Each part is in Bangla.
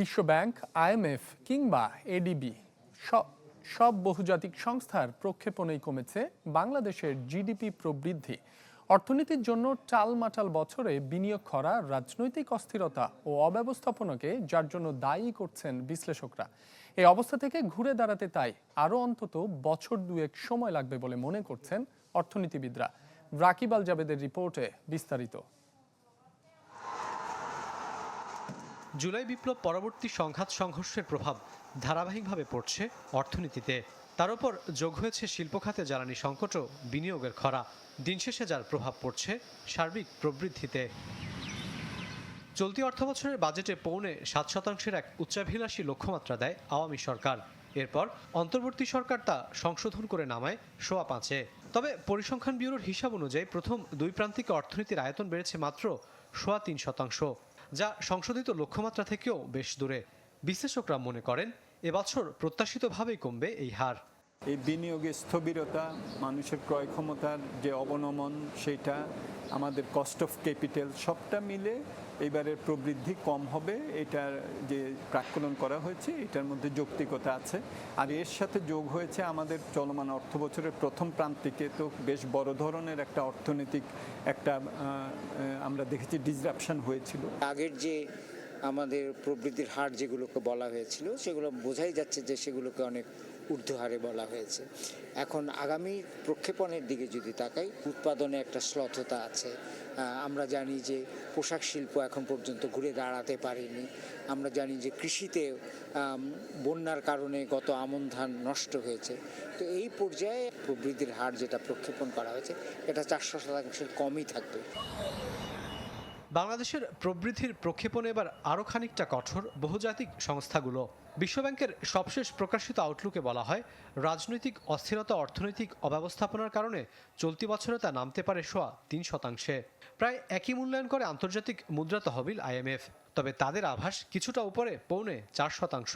বিশ্বব্যাংক আইএমএফ কিংবা এডিবি সব বহুজাতিক সংস্থার প্রক্ষেপণেই কমেছে বাংলাদেশের জিডিপি প্রবৃদ্ধি। অর্থনীতির জন্য টালমাটাল বছরে বিনিয়োগ করা রাজনৈতিক অস্থিরতা ও অব্যবস্থাপনাকে যার জন্য দায়ী করছেন বিশ্লেষকরা। এই অবস্থা থেকে ঘুরে দাঁড়াতে তাই আরও অন্তত বছর দুয়েক সময় লাগবে বলে মনে করছেন অর্থনীতিবিদরা। রাকিব আল জাবেদের রিপোর্টে বিস্তারিত। জুলাই বিপ্লব পরবর্তী সংঘাত সংঘর্ষের প্রভাব ধারাবাহিকভাবে পড়ছে অর্থনীতিতে। তার উপর যোগ হয়েছে শিল্প খাতে জ্বালানি সংকট ও বিনিয়োগের খরা। দিনশেষে যার প্রভাব পড়ছে সার্বিক প্রবৃদ্ধিতে। চলতি অর্থবছরের বাজেটে পৌনে সাত শতাংশের এক উচ্চাভিলাষী লক্ষ্যমাত্রা দেয় আওয়ামী সরকার। এরপর অন্তর্বর্তী সরকার তা সংশোধন করে নামায় সোয়া পাঁচে। তবে পরিসংখ্যান ব্যুরোর হিসাব অনুযায়ী প্রথম দুই প্রান্তিকে অর্থনীতির আয়তন বেড়েছে মাত্র সোয়া তিন শতাংশ। যা সংশোধিত লক্ষ্যমাত্রা থেকেও বেশ দূরে। বিশ্লেষকরা মনে করেন, এবছর প্রত্যাশিতভাবেই কমবে এই হার। এই বিনিয়োগে স্থবিরতা, মানুষের ক্রয় ক্ষমতার যে অবনমন, সেটা আমাদের কস্ট অফ ক্যাপিটাল সবটা মিলে এবারের প্রবৃদ্ধি কম হবে, এটার যে প্রাক্কলন করা হয়েছে, এটার মধ্যে যৌক্তিকতা আছে। আর এর সাথে যোগ হয়েছে আমাদের চলমান অর্থ বছরের প্রথম প্রান্তিকে তো বেশ বড় ধরনের একটা অর্থনৈতিক একটা আমরা দেখেছি ডিসরাপশন হয়েছিল। আগের যে আমাদের প্রবৃদ্ধির হার যেগুলোকে বলা হয়েছিল, সেগুলো বোঝাই যাচ্ছে যে সেগুলোকে অনেক ঊর্ধ্ব হারে বলা হয়েছে। এখন আগামী প্রক্ষেপণের দিকে যদি তাকাই, উৎপাদনে একটা শ্লথতা আছে। আমরা জানি যে পোশাক শিল্প এখন পর্যন্ত ঘুরে দাঁড়াতে পারেনি। আমরা জানি যে কৃষিতে বন্যার কারণে গত আমন ধান নষ্ট হয়েছে। তো এই পর্যায়ে প্রবৃদ্ধির হার যেটা প্রক্ষেপণ করা হয়েছে, এটা চারশো শতাংশের কমই থাকবে। বাংলাদেশের প্রবৃদ্ধির প্রক্ষেপণে এবার আরও খানিকটা কঠোর বহুজাতিক সংস্থাগুলো। বিশ্বব্যাংকের সবশেষ প্রকাশিত আউটলুকে বলা হয়, রাজনৈতিক অস্থিরতা অর্থনৈতিক অব্যবস্থাপনার কারণে চলতি বছরে তা নামতে পারে সোয়া তিন শতাংশে। প্রায় একই মূল্যায়ন করে আন্তর্জাতিক মুদ্রা তহবিল আইএমএফ তবে তাদের আভাস কিছুটা উপরে, পৌনে চার শতাংশ।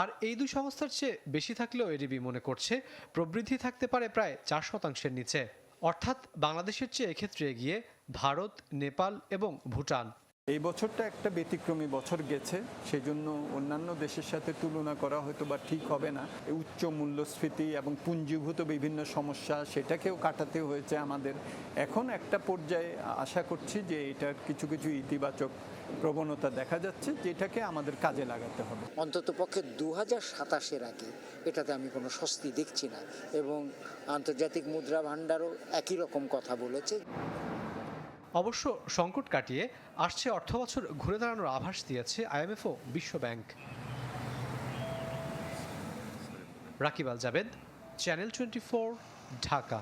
আর এই দুই সংস্থার চেয়ে বেশি থাকলেও এডিবি মনে করছে, প্রবৃদ্ধি থাকতে পারে প্রায় চার শতাংশের নিচে। অর্থাৎ বাংলাদেশের চেয়ে এক্ষেত্রে এগিয়ে ভারত নেপাল এবং ভুটান। এই বছরটা একটা ব্যতিক্রমী বছর গেছে, সেজন্য অন্যান্য দেশের সাথে তুলনা করা হয়তো বা ঠিক হবে না। উচ্চ মূল্যস্ফীতি এবং পুঞ্জীভূত বিভিন্ন সমস্যা সেটাকেও কাটাতে হয়েছে আমাদের। এখন একটা পর্যায়ে আশা করছি যে এটার কিছু কিছু ইতিবাচক প্রবণতা দেখা যাচ্ছে, যেটাকে আমাদের কাজে লাগাতে হবে। অন্তত পক্ষে দু হাজার সাতাশের আগে এটাতে আমি কোনো স্বস্তি দেখছি না এবং আন্তর্জাতিক মুদ্রা ভাণ্ডারও একই রকম কথা বলেছে। অবশ্য সংকট কাটিয়ে আসছে অর্থবছর ঘুরে দাঁড়ানোর আভাস দিয়েছে আইএমএফ ও বিশ্বব্যাংক রাকিব আল জাবেদ চ্যানেল টোয়েন্টি ঢাকা।